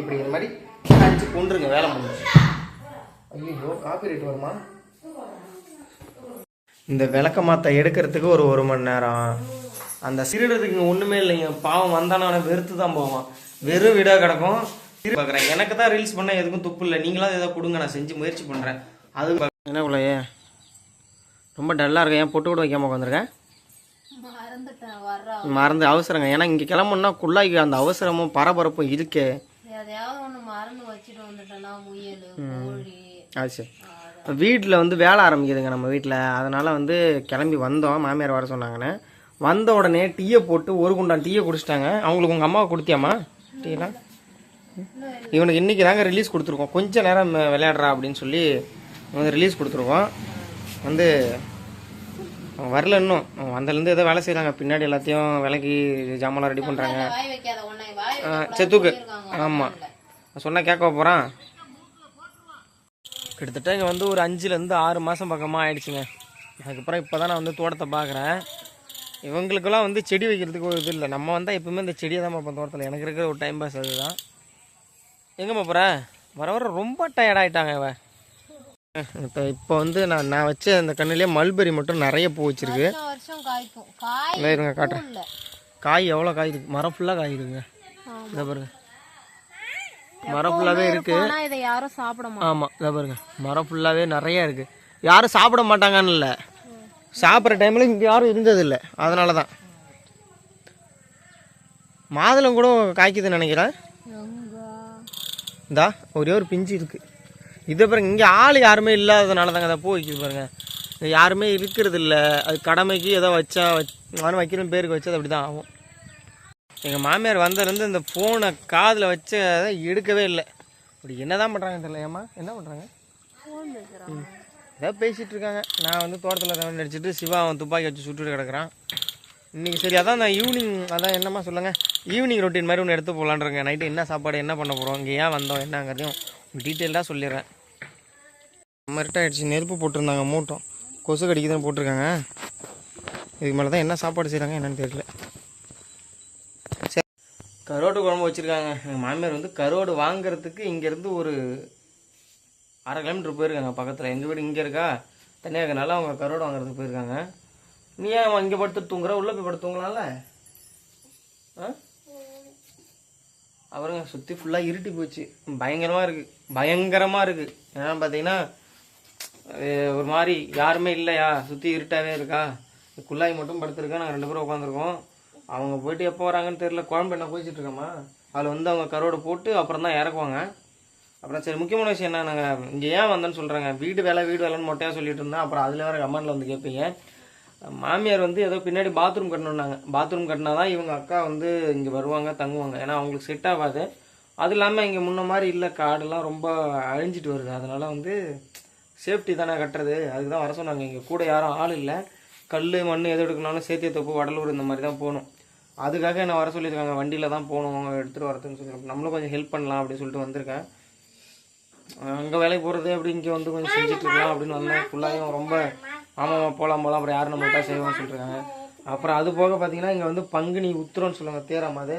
இப்படி இந்த மாதிரி அடிச்சு கொண்டுருங்க வேலை முடிஞ்சு ஐயோ காப்பி ரேட் வருமா? இந்த விளக்க மாத்த எடுக்கிறதுக்கு ஒரு ஒரு மணி நேரம். அந்த சிறுடுறதுக்கு இங்கே ஒன்றுமே இல்லைங்க. பாவம் வந்தானா வெறுத்து தான் போவான். வெறும் வீடாக கிடக்கும். பார்க்குறேன் எனக்கு தான் ரீல்ஸ் பண்ண எதுக்கும் துப்பு இல்லை. நீங்களாவது ஏதோ கொடுங்க நான் செஞ்சு முயற்சி பண்ணுறேன் அது என்ன உள்ளயே ரொம்ப டல்லாக இருக்கேன் ஏன் பொட்டு கூட வைக்காம உட்காந்துருக்கேன் மறந்து அவசரங்க. ஏன்னா இங்கே கிளம்புனா குள்ளாய்க்கு அந்த அவசரமும் பரபரப்பும் இருக்கே. எதையாவது ஒண்ணு மறந்து வச்சுட்டு வந்துட்டேன்னா முயல் கோழி அது சரி. வீட்டில் வந்து வேலை ஆரம்பிக்குதுங்க நம்ம வீட்டில் அதனால் வந்து கிளம்பி வந்தோம். மாமியார் வர சொன்னாங்கன்னு. வந்த உடனே டீயை போட்டு ஒரு குண்டான் டீயை குடிச்சிட்டாங்க. அவங்களுக்கு உங்கள் அம்மாவை கொடுத்தியாம்மா? டீலாம் இவனுக்கு இன்றைக்கி தாங்க ரிலீஸ் கொடுத்துருக்கோம். கொஞ்ச நேரம் விளையாடுறா அப்படின்னு சொல்லி ரிலீஸ் கொடுத்துருக்கோம். வந்து அவன் வரல இன்னும். அவன் வந்தலேருந்து ஏதோ வேலை செய்கிறாங்க பின்னாடி எல்லாத்தையும் விலைக்கு ஜாமான்லாம் ரெடி பண்ணுறாங்க செத்துக்கு. ஆமாம் சொன்னால் கேட்க போகிறான் கிட்டத்தட்ட இங்கே வந்து ஒரு அஞ்சுலேருந்து ஆறு மாதம் பக்கமாக ஆயிடுச்சுங்க. அதுக்கப்புறம் இப்போ தான் நான் வந்து தோட்டத்தை பார்க்குறேன் இவங்களுக்கெல்லாம் வந்து செடி வைக்கிறதுக்கு ஒரு இது இல்லை. நம்ம வந்தால் எப்பவுமே இந்த செடியை தான் பார்ப்போம் தோட்டத்தில். எனக்கு இருக்கிற ஒரு டைம் பாஸ் அதுதான். எங்கே போகிற வர வர ரொம்ப டயர்டாகிட்டாங்க ஆகிட்டாங்க இப்போ இப்போ வந்து நான் நான் வச்ச அந்த கண்ணுலேயே மல்பெரி மட்டும் நிறைய பூ வச்சிருக்கு. இல்லை இருங்க காட்டுறேன். காய் எவ்வளோ காய் இருக்கு மரம் ஃபுல்லாக காய் இருக்குங்க இதை பாருங்க. மரம் ஃபுல்லாகவே இருக்குது யாரும் சாப்பிட ஆமாம் இதை பாருங்க. மரம் ஃபுல்லாகவே நிறைய இருக்குது யாரும் சாப்பிட மாட்டாங்கன்னு இல்லை. சாப்பிட்ற டைமில் இங்கே யாரும் இருந்ததில்லை. அதனால தான் மாதுளம் கூட காய்க்குதுன்னு நினைக்கிறேன். இந்தா ஒரே ஒரு பிஞ்சு இருக்குது இதை பாருங்க இங்கே ஆள் யாருமே இல்லாததுனால தாங்க அதை பூ வைக்கிது பாருங்கள் யாருமே இருக்கிறது இல்லை அது கடமைக்கு ஏதோ வச்சா வச்சு நானும் வைக்கிறேன் பேருக்கு வச்சது அப்படி தான் ஆகும். எங்கள் மாமியார் வந்ததுலேருந்து இந்த ஃபோனை காதில் வச்சு அதை எடுக்கவே இல்லை. அப்படி என்ன தான் பண்ணுறாங்க தெரியல ஏம்மா? என்ன பண்ணுறாங்க ஏதோ பேசிகிட்டு இருக்காங்க. நான் வந்து தோட்டத்தில் ரவுண்ட் அடிச்சுட்டு சிவா அவன் துப்பாக்கி வச்சு சுட்டுட்டு கிடக்குறான். இன்றைக்கி சரி அதான் நான் ஈவினிங் அதான் என்னம்மா சொல்லுங்கள் ஈவினிங் ரொட்டீன் மாதிரி ஒன்று எடுத்து போகலான்றங்க நைட்டு என்ன சாப்பாடு என்ன பண்ண போகிறோம் இங்கே ஏன் வந்தோம்? என்னங்கிறதையும் டீட்டெயிலாக சொல்லிடுறேன். மரட்ட நெருப்பு போட்டிருந்தாங்க மூட்டம் கொசு கடிக்குதுன்னு போட்டிருக்காங்க. இதுக்கு மேலே தான் என்ன சாப்பாடு செய்கிறாங்க என்னென்னு தெரியல. சரி. கருவாட்டு குழம்பு வச்சுருக்காங்க. எங்கள் மாமியார் வந்து கருவாடு வாங்குறதுக்கு இங்கேருந்து ஒரு அரை கிலோமீட்டர் போயிருக்காங்க பக்கத்தில். எங்கள் வீடு இங்கே இருக்கா? தனியாக இருக்கனால அவங்க கருவாடு வாங்குறதுக்கு போயிருக்காங்க. நீ ஏன் இங்கே படுத்து தூங்குற? உள்ளே போய் படுத்து தூங்கலாம்ல? ஆ? அவருங்க சுற்றி ஃபுல்லாக இருட்டி போச்சு. பயங்கரமாக இருக்குது பயங்கரமாக இருக்குது ஏன்னா பார்த்தீங்கன்னா ஒரு மாதிரி யாருமே இல்லையா? சுற்றி இருட்டாகவே இருக்கா? குள்ளாய் மட்டும் படுத்துருக்கா. நாங்கள் ரெண்டு பேரும் உட்காந்துருக்கோம் அவங்க போயிட்டு எப்போ வராங்கன்னு தெரியல. குழம்பு என்ன போய்ச்சிட்ருக்கோமா அதில் வந்து அவங்க கருவோடு போட்டு அப்புறம் தான் இறக்குவாங்க. அப்புறம் சரி முக்கியமான விஷயம் என்ன? நாங்கள் இங்கே ஏன் வந்தேன்னு சொல்கிறாங்க வீடு வேலை வீடு வேலைன்னு மொட்டையாக சொல்லிட்டு இருந்தேன். அப்புறம் அதில் வேறு கமெண்டில் வந்து கேட்பீங்க. மாமியார் வந்து ஏதோ பின்னாடி பாத்ரூம் கட்டணுன்னாங்க பாத்ரூம் கட்டினா தான் இவங்க அக்கா வந்து இங்கே வருவாங்க தங்குவாங்க. ஏன்னா அவங்களுக்கு செட் ஆகாது. அது இல்லாமல் இங்கே முன்ன மாதிரி இல்லை. காடெல்லாம் ரொம்ப அழிஞ்சிட்டு வருது. அதனால் வந்து சேஃப்டி தானே கட்டுறது. அதுக்கு தான் வர சொன்னாங்க. இங்கே கூட யாரும் ஆள் இல்லை. கல் மண் எது எடுக்கணும்னாலும் சேத்திய தொப்பு வடலூர் இந்த மாதிரி தான் போகணும். அதுக்காக என்ன வர சொல்லியிருக்காங்க. வண்டியில் தான் போகணும். எடுத்துகிட்டு வரதுன்னு சொல்லி. நம்மளும் கொஞ்சம் ஹெல்ப் பண்ணலாம் அப்படின்னு சொல்லிட்டு வந்திருக்கேன். அங்கே வேலைக்கு போகிறது அப்படி இங்கே வந்து கொஞ்சம் செஞ்சுட்டு இருக்கலாம் அப்படின்னு வந்தேன் ஃபுல்லாகவும் ரொம்ப ஆமாம்மா போகலாம் போகலாம் அப்புறம் யாரும் நம்மள்ட்ட செய்வோம்னு சொல்லிருக்காங்க அப்புறம் அது போக பார்த்தீங்கன்னா இங்கே வந்து பங்குனி உத்திரம்னு சொல்லுவாங்க. தேராம அது.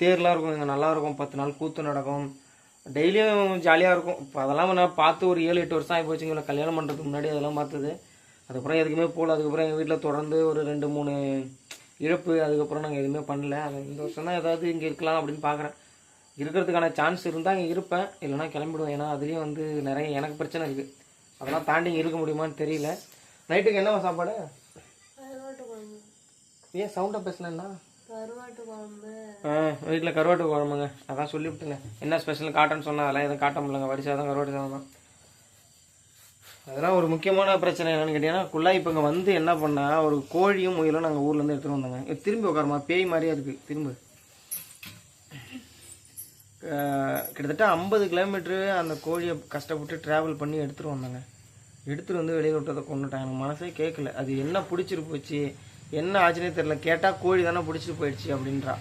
தேர்லாம் இருக்கும். இங்கே நல்லாயிருக்கும் பத்து நாள் கூத்து நடக்கும். டெய்லியும் ஜாலியாக இருக்கும். இப்போ அதெல்லாம் நான் பார்த்து ஒரு ஏழு எட்டு வருஷம் ஆகி போச்சுங்களா கல்யாணம் பண்ணுறதுக்கு முன்னாடி அதெல்லாம் பார்த்தது. அதுக்கப்புறம் எதுக்குமே போகல. அதுக்கப்புறம் எங்கள் வீட்டில் தொடர்ந்து ஒரு ரெண்டு மூணு இழப்பு. அதுக்கப்புறம் நாங்கள் எதுவுமே பண்ணல. அது இந்த வருஷம் தான் ஏதாவது இங்கே இருக்கலாம் அப்படின்னு பார்க்குறேன் இருக்கிறதுக்கான சான்ஸ் இருந்தால் இங்கே இருப்பேன். இல்லைனா கிளம்பிடுவேன். ஏன்னா அதுலேயும் வந்து நிறைய எனக்கு பிரச்சனை இருக்குது அதெல்லாம் தாண்டி இருக்க முடியுமான்னு தெரியல. நைட்டுக்கு என்னவா சாப்பாடு? ஏன் சவுண்டாக பேசினேன்னா கருவாட்டு குழம்பு. ஆ வீட்டில் கருவாட்டு குழம்புங்க. அதான் சொல்லிவிட்டுங்க என்ன ஸ்பெஷல் காட்டன்னு சொன்னா அதெல்லாம் எதுவும் காட்ட முடியலங்க. வரி சாதம் கருவாட்டு சாதம் தான். அதெல்லாம் ஒரு முக்கியமான பிரச்சனை என்னன்னு கேட்டீங்கன்னா குள்ளா இப்போ இங்கே வந்து என்ன பண்ணா ஒரு கோழியும் முயலும் நாங்கள் ஊர்லேருந்து எடுத்துகிட்டு வந்தாங்க. திரும்பி உட்காருமா? பேய் மாதிரியே இருக்குது திரும்ப. கிட்டத்தட்ட ஐம்பது கிலோமீட்ரு அந்த கோழியை கஷ்டப்பட்டு ட்ராவல் பண்ணி எடுத்துகிட்டு வந்தாங்க. எடுத்துகிட்டு வந்து வெளியில் விட்டதை கொண்டுட்டாங்க எனக்கு மனசே கேட்கல அது என்ன பிடிச்சிட்டு போச்சு? என்ன ஆச்சுன்னே தெரியல. கேட்டால் கோழி தானே பிடிச்சிட்டு போயிடுச்சு அப்படின்றா.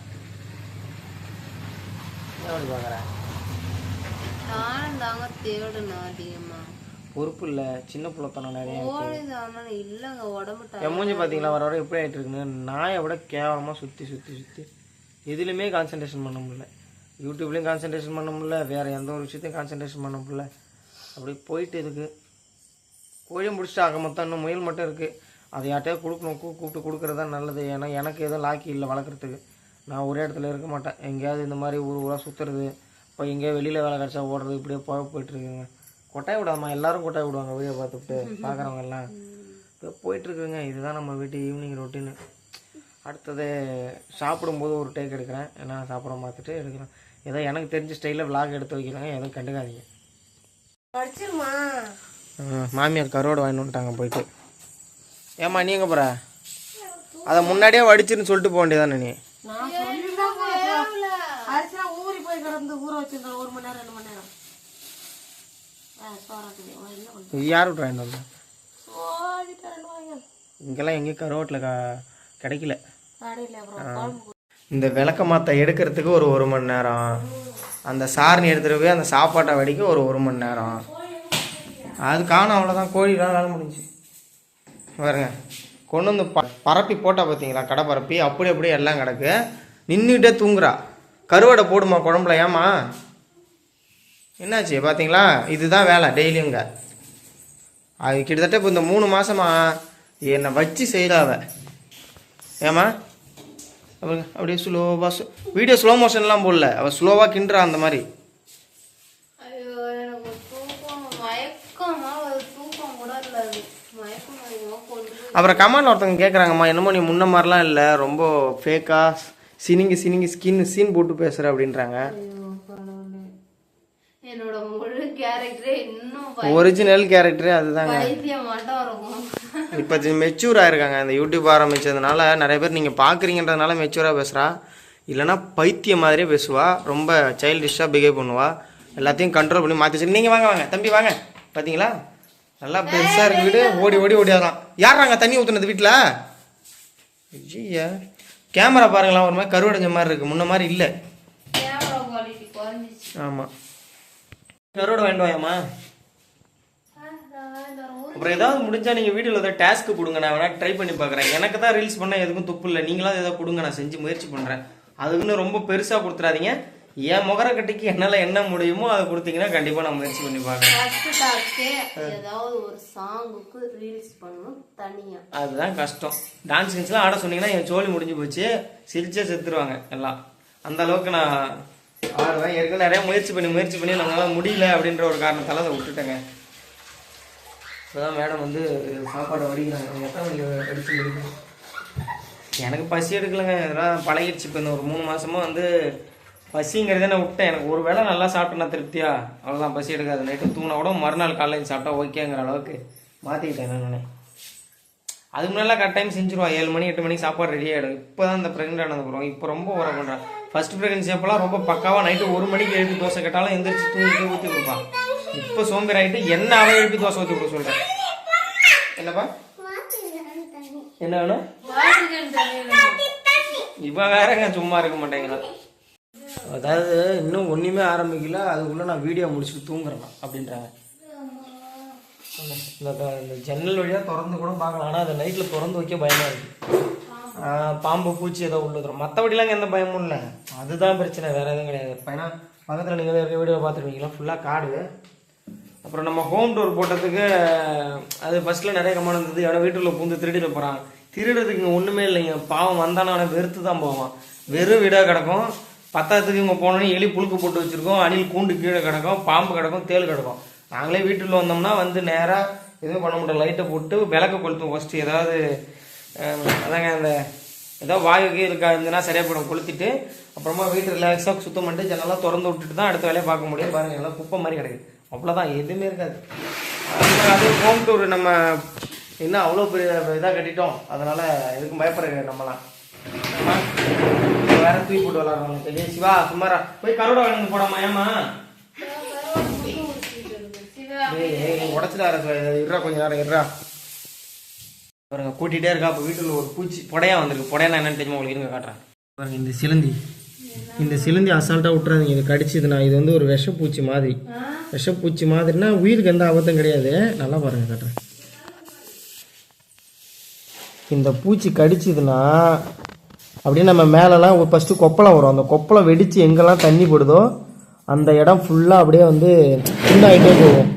என்ன அப்படி பார்க்குறேன் தாங்க தேடணும் பொறுப்பு இல்லை. சின்ன புள்ளத்தனம் நிறைய இல்லைங்க உடம்பு என் மூஞ்சி பார்த்தீங்களா வர வர எப்படி ஆகிட்டு இருக்குன்னு. நாயை விட கேவலமாக சுற்றி சுற்றி சுற்றி எதுலையுமே கான்சன்ட்ரேஷன் பண்ண முடியல. யூடியூப்லேயும் கான்சன்ட்ரேஷன் பண்ண முடியல வேறு எந்த ஒரு விஷயத்தையும் கான்சன்ட்ரேஷன் பண்ண முடியல. அப்படி போயிட்டு இருக்குது கோழியும் முடிச்சுட்டு ஆக மொத்தம் இன்னும் முயல் மட்டும் இருக்குது அதை யார்ட்டையா கொடுக்கணும் கூப்பிட்டு கொடுக்குறது தான் நல்லது. ஏன்னா எனக்கு எதுவும் லாக்கி இல்லை வளர்க்குறதுக்கு. நான் ஒரே இடத்துல இருக்க மாட்டேன். எங்கேயாவது இந்த மாதிரி ஊர் ஊராக சுற்றுறது இப்போ எங்கேயோ வெளியில் வேலை கிடச்சா ஓடுறது இப்படியே போக போயிட்டுருக்குங்க கொட்டாய் விடாமா எல்லோரும் கொட்டாய் விடுவாங்க வீடியோ பார்த்துட்டு பார்க்குறவங்க எல்லாம். இப்போ போயிட்டுருக்குங்க இதுதான் நம்ம வீட்டு ஈவினிங் ரொட்டீனு அடுத்தது சாப்பிடும்போது ஒரு டேக் எடுக்கிறேன். என்ன சாப்பிட பார்த்துட்டு எடுக்கிறேன். ஏதோ எனக்கு தெரிஞ்ச ஸ்டைலில் vlog எடுத்து வைக்கிறாங்க. எதுவும் கண்டுக்காதீங்க. மாமியார் கருவாடு வாங்கிட்டு வந்துட்டாங்க போயிட்டு. ஏம்மா நீ எங்கே போகிற அதை முன்னாடியே வடிச்சுன்னு சொல்லிட்டு போக வேண்டியதானே நீ? நான் அரிசிலாம் ஊறி போய் கிடந்து ஊற வச்சிருந்தேன். ஒரு மணி நேரம் ரெண்டு மணி நேரம். ஆ சோறாக்குது என்ன பண்ணுறது இது யார் விட்டு வாங்கிட்டு வந்தா சோதிட்டு ரெண்டு வாங்க இங்கெல்லாம் எங்கேயும் கருவாட்டில் க கிடைக்கல. இந்த விளக்க மாற்ற எடுக்கிறதுக்கு ஒரு ஒரு மணி நேரம். அந்த சாரணி எடுத்துகிட்டு போய் அந்த சாப்பாட்டை வடிக்க ஒரு ஒரு மணி நேரம். அது காணும் அவ்வளோதான் கோழிலாம் வேலை முடிஞ்சு பாருங்க. கொண்டு வந்து ப பரப்பி போட்டால் பார்த்தீங்களா கடை பரப்பி. அப்படி அப்படியே எல்லாம் கிடக்கு. நின்றுக்கிட்டே தூங்குறா. கருவாடை போடுமா குழம்புல? ஏமா என்னாச்சு பார்த்தீங்களா இதுதான் வேலை டெய்லியுங்க. அது கிட்டத்தட்ட இப்போ இந்த மூணு மாதமா என்னை வச்சு செய்கிறாவ ஏமா அவளுங்க அப்படியே ஸ்லோவாக வீடியோ ஸ்லோ மோஷன்லாம் போடல. அவள் ஸ்லோவாக கிண்டுறா அந்த மாதிரி. அப்புறம் கமெண்ட்ல ஒருத்தவங்க கேட்குறாங்கம்மா என்னமோ நீ முன்ன மாதிரிலாம் இல்லை ரொம்ப ஃபேக்காக சினிங்கி சினிங்கி ஸ்கின் சீன் போட்டு பேசுகிற அப்படின்றாங்க. ஒரிஜினல் கேரக்டரே அதுதாங்க. இப்போ மெச்சூர் ஆயிருக்காங்க. இந்த யூடியூப் ஆரம்பிச்சதுனால நிறைய பேர் நீங்கள் பார்க்குறீங்கன்றதுனால மெச்சூராக பேசுகிறா இல்லைன்னா பைத்தியம் மாதிரியே பேசுவா. ரொம்ப சைல்டிஷாக பிஹேவ் பண்ணுவா. எல்லாத்தையும் கண்ட்ரோல் பண்ணி மாற்றி வச்சு நீங்கள் வாங்க வாங்க. தம்பி வாங்க. பார்த்தீங்களா நல்லா பெருசாக இருக்கு வீடு. ஓடி ஓடி ஓடியாதான். யாராங்க தண்ணி ஊற்றுனது வீட்டில் ஐயா கேமரா பாருங்களா ஒரு மாதிரி கருவடைஞ்ச மாதிரி இருக்குது முன்ன மாதிரி இல்லை. ஆமாம் கருவடை வாங்கிட்டு வாயம்மா ஆ, நான் இந்த ஒரு அப்புறம் ஏதாவது முடிஞ்சா நீங்கள் வீடியோவில் ஏதாவது டாஸ்க் கொடுங்க. நான் வேணா ட்ரை பண்ணி பார்க்குறேன் எனக்கு தான் ரீல்ஸ் பண்ண எதுக்கும் துப்பு இல்லை. நீங்களாவது ஏதாவது கொடுங்க. நான் செஞ்சு முயற்சி பண்ணுறேன் அதுக்குன்னு ரொம்ப பெருசாக கொடுத்துறாதீங்க. என் முகரக்கட்டிக்கு என்னால் என்ன முடியுமோ அதை கொடுத்தீங்கன்னா கண்டிப்பாக நான் முயற்சி பண்ணி பார்க்குறேன் ஏதாவது ஒரு சாங்குக்கு ரீல்ஸ் பண்ணணும் தனியா. அதுதான் கஷ்டம். டான்ஸ் கின்ஸ்லாம் ஆட சொன்னீங்கன்னா என் சோழி முடிஞ்சு போச்சு. சிரிச்சே செத்துருவாங்க எல்லாம். அந்த அளவுக்கு நான் ஆடுவேன். ஏற்கனவே நிறைய முயற்சி பண்ணி முயற்சி பண்ணி நம்மளால முடியல அப்படின்ற ஒரு காரணத்தால அதை விட்டுட்டேங்க. இப்போதான் மேடம் வந்து சாப்பாடு வடிக்கிறாங்க. எத்தனை மணிக்கு அடிச்சு முடிக்கணும்? எனக்கு பசி எடுக்கலைங்க. இதெல்லாம் பழகிடுச்சு. இப்போ இந்த ஒரு மூணு மாதமாக வந்து பசிங்கிறதே நான் விட்டேன். எனக்கு ஒரு வேளை நல்லா சாப்பிட்டேன்னா திருப்தியா? அவ்வளோதான் பசி எடுக்காது. நைட்டு தூங்கினா கூட மறுநாள் காலையில் சாப்பிட்டா ஓகேங்கிற அளவுக்கு மாற்றிக்கிட்டேன் நான் அதுக்கு முன்னாடி கரெக்ட் டைம் செஞ்சுருவான் ஏழு மணி எட்டு மணிக்கு சாப்பாடு ரெடி ஆகிடும் இப்போ தான் இந்த ப்ரெக்னென்ட் ஆனது அப்புறம். இப்போ ரொம்ப உரம் பண்ணுறான் ஃபர்ஸ்ட் ப்ரெக்னென்சி அப்போலாம் ரொம்ப பக்காவாக நைட்டு ஒரு மணிக்கு எழுப்பி தோசை கேட்டாலும் எந்திரிச்சு தூங்கி ஊற்றி கொடுப்பான் இப்போ சோம்பேறி ஆகிட்டு என்ன அவன் எழுப்பி தோசை ஊற்றி கொடுக்க சொல்கிறேன் என்னப்பா? என்ன வேணும்? வாசிக்கணும் இவன் வேறங்க சும்மா இருக்க மாட்டேங்கிறான் அதாவது இன்னும் ஒன்றுமே ஆரம்பிக்கல அதுக்குள்ளே நான் வீடியோ முடிச்சுட்டு தூங்குறேன் அப்படின்றாங்க. இந்த ஜன்னல் வழியாக திறந்து கூட பார்க்கலாம். ஆனால் அது நைட்டில் திறந்து வைக்க பயமாக இருக்குது பாம்பு பூச்சி ஏதோ உள்ளதுரும் மற்றபடிலாம் எந்த பயமும் இல்லை. அதுதான் பிரச்சனை வேறு எதுவும் கிடையாது. ஏன்னா பக்கத்தில் நீங்கள் இருக்க வீடியோ பார்த்துருவீங்களா ஃபுல்லாக காடு. அப்புறம் நம்ம ஹோம் டோர் போட்டதுக்கு அது ஃபர்ஸ்ட்ல நிறைய கமெண்ட் இருந்தது. எவனோ வீட்டுக்குள்ள பூந்து திருடிட்டு போகிறான் திருடுறதுக்கு இங்கே ஒன்றுமே இல்லைங்க. பாவம் வந்தானே அவனை வெறுத்து தான் போவான். வெறும் வீடாக கிடக்கும். பத்தாயிரத்துக்கு இங்கே போனோன்னே எலி புழுக்கு போட்டு வச்சுருக்கோம். அணில் கூண்டு கீழே கிடக்கும். பாம்பு கிடக்கும் தேள் கிடக்கும். நாங்களே வீட்டில் வந்தோம்னா வந்து நேராக எதுவும் பண்ண முடியல லைட்டை போட்டு விளக்கு கொளுத்தும் ஃபஸ்ட்டு ஏதாவது அதாங்க அந்த ஏதோ வாயு இருக்கா இருந்துன்னா சரியாக போயிடும். கொளுத்திட்டு அப்புறமா வீட்டு ரிலாக்ஸாக சுத்தம் பண்ணிட்டு ஜன்னலாம் திறந்து விட்டுட்டு தான் அடுத்த வேலையை பார்க்க முடியும். பாருங்கள் எல்லாம் குப்பை மாதிரி கிடைக்குது. அவ்வளோதான் எதுவுமே இருக்காது. அது- ஹோம் டூர் நம்ம என்ன அவ்வளோ பெரிய இதாக கட்டிட்டோம்? அதனால் எதுக்கும் பயப்படுறது நம்மலாம். வேற தூக்கி போட்டு விளாட்றோம் பெரிய சிவா சுமாரா போய் கரோடா வாங்கி போடாமா ஏமா உடச்சிட்டு இருறா கொஞ்சம் நேரம் இருறா பாருங்க கூட்டிகிட்டே இருக்கா அப்போ வீட்டில் ஒரு பூச்சி புடையா வந்திருக்கு. புடையா என்னன்னு தெரியுமா உங்களுக்கு? இருங்க காட்டுறேன். பாருங்க இந்த சிலந்தி. இந்த சிலந்தி அசால்ட்டாக விட்றாதீங்க இது கடிச்சதுன்னா இது வந்து ஒரு விஷப்பூச்சி மாதிரி. விஷப்பூச்சி மாதிரினா உயிருக்கு எந்த ஆபத்தும் கிடையாது. நல்லா பாருங்க கட்டுறேன் இந்த பூச்சி கடிச்சதுன்னா அப்படியே நம்ம மேலெலாம் ஃபஸ்ட்டு கொப்பளம் வரும். அந்த கொப்பளம் வெடித்து எங்கெல்லாம் தண்ணி போடுதோ அந்த இடம் ஃபுல்லாக அப்படியே வந்து புண்ணாயிட்டே போகும்.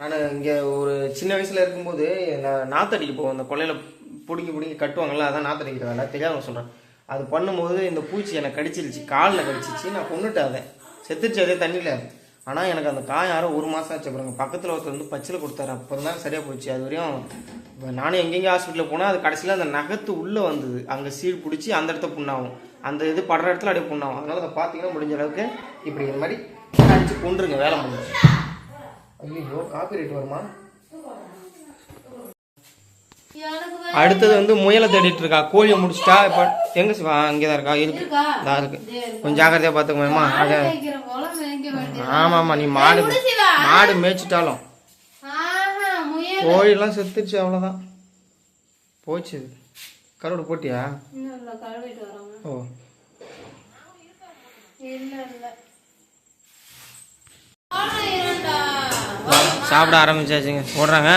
நான் இங்கே ஒரு சின்ன வயசில் இருக்கும்போது நான் நாத்தடிக்கு போவோம் அந்த கொள்ளையில் பிடிங்கி பிடிங்கி கட்டுவாங்கள்ல அதான் நாத்தடிக்கிற வேலை தெரியாதவங்க சொல்கிறேன் அது பண்ணும்போது இந்த பூச்சி எனக்கு கடிச்சிருச்சு காலில் கடிச்சிச்சு நான் கொண்டுட்டேன் அதை. செத்துருச்சு அதே தண்ணியில். ஆனால் எனக்கு அந்த காயம் ஒரு மாதம் ஆச்சு. அப்புறம் பக்கத்தில் ஒருத்தர் வந்து பச்சில் கொடுத்தாரு. அப்புறம் தான் சரியாக போச்சு. அது வரையும் நானும் எங்கெங்கே ஹாஸ்பிட்டலில் போனால் அது கடைசியில் அந்த நகத்து உள்ளே வந்தது. அங்கே சீடு பிடிச்சி அந்த இடத்த புண்ணாகும். அந்த இது படுற இடத்துல அப்படியே புண்ணாகும். அதனால் அதை பார்த்தீங்கன்னா முடிஞ்ச அளவுக்கு இப்படி இந்த மாதிரி அடிச்சு கொண்டுருங்க வேலை முடிஞ்சு. ஐயோ காப்பி ரேட் வருமா? அடுத்தது வந்து முயலை தேடிட்டு இருக்கா கோழியை முடிச்சிட்டா இப்போ எங்க சிவா அங்கே தான் இருக்கா இருக்கு? இதா இருக்கு. கொஞ்சம் ஜாக்கிரதையா பார்த்துக்கோமா மாடு மேய்க்கிற போல மேய்க்க வேண்டியது. ஆமா ஆமா நீ மாடு. மாடு மேய்ச்சிட்டாலும். கோழிலாம் செத்துருச்சு அவ்வளோதான் போச்சு கருவாடு போட்டியா. ஓ? சாப்பிட ஆரம்பிச்சாச்சுங்க போடுறாங்க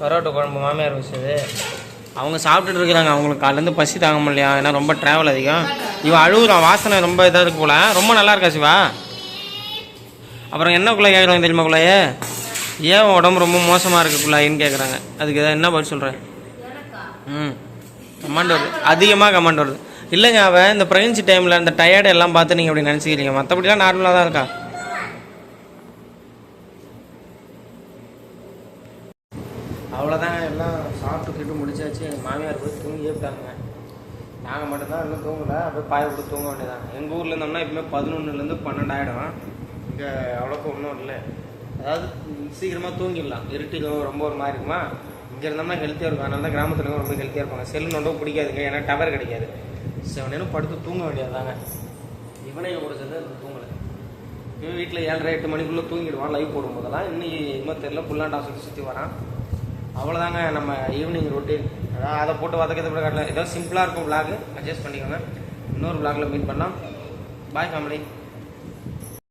கரோட்டை குழம்பு மாமியார் வச்சது. அவங்க சாப்பிட்டுட்டு இருக்கிறாங்க. அவங்களுக்கு காலேருந்து பசி தாங்க முடியலையா? ஏன்னா ரொம்ப ட்ராவல் அதிகம். இவன் அழுகுறான் வாசனை ரொம்ப இதாக இருக்கு போல. ரொம்ப நல்லா இருக்கா சிவா? அப்புறம் என்ன குள்ளாய் கேட்குறாங்க தெரியுமா குள்ளாயே ஏன் உடம்பு ரொம்ப மோசமாக இருக்கு குள்ளாயின்னு கேட்குறாங்க அதுக்கு எதாவது என்ன பதில் சொல்கிறேன் ம். கமாண்ட் வருது. அதிகமாக கமாண்ட் வருது. இல்லைங்க அவன் இந்த ப்ரெக்னன்சி டைமில் இந்த டயர்டு எல்லாம் பார்த்து நீங்கள் அப்படி நினச்சிக்கிறீங்க. மற்றபடிலாம் நார்மலாக தான் இருக்கா அவ்வளோதாங்க எல்லாம் சாப்பிட்டு கிட்டு முடிச்சாச்சு எங்கள் மாமியார் போய் தூங்கி ஏப்பிட்டாங்க நாங்கள் மட்டும்தான் இன்னும் தூங்கல அப்படியே பாய போட்டு தூங்க வேண்டியதான் எங்கள் ஊரில் இருந்தோம்னா எப்பவுமே பதினொன்றுலேருந்து பன்னெண்டு ஆகிடும் இங்கே அவ்வளோக்கு ஒன்றும் இல்லை. அதாவது சீக்கிரமாக தூங்கிடலாம். இருட்டிலும் ரொம்ப ஒரு மாதிரி இருக்குமா? இங்கே இருந்தோம்னா ஹெல்த்தியாக இருக்கும். அதனால தான் கிராமத்துல ரொம்ப ஹெல்த்தியாக இருப்பாங்க. செல்லு நோண்டும் பிடிக்காதுங்க. ஏன்னா டவர் கிடைக்காது. செவன் நேரம் படுத்து தூங்க வேண்டியதாங்க இவனே கூட சேர்ந்து தூங்கலை. இவன் வீட்டில் ஏழரை எட்டு மணிக்குள்ளே தூங்கிடுவான். லைவ் போடும்போதெல்லாம். இன்னும் இன்னும் தெரியல. புல்லாண்டா சுற்றி சுற்றி வரான். அவ்வளோதாங்க நம்ம ஈவினிங் ரொட்டீன் அதாவது அதை போட்டு வதக்கிறது கூட காட்டல. ஏதோ சிம்பிளாக இருக்கும் vlog. அட்ஜஸ்ட் பண்ணிக்கோங்க. இன்னொரு விளாகில் மீட் பண்ணலாம். பாய் ஃபேமிலி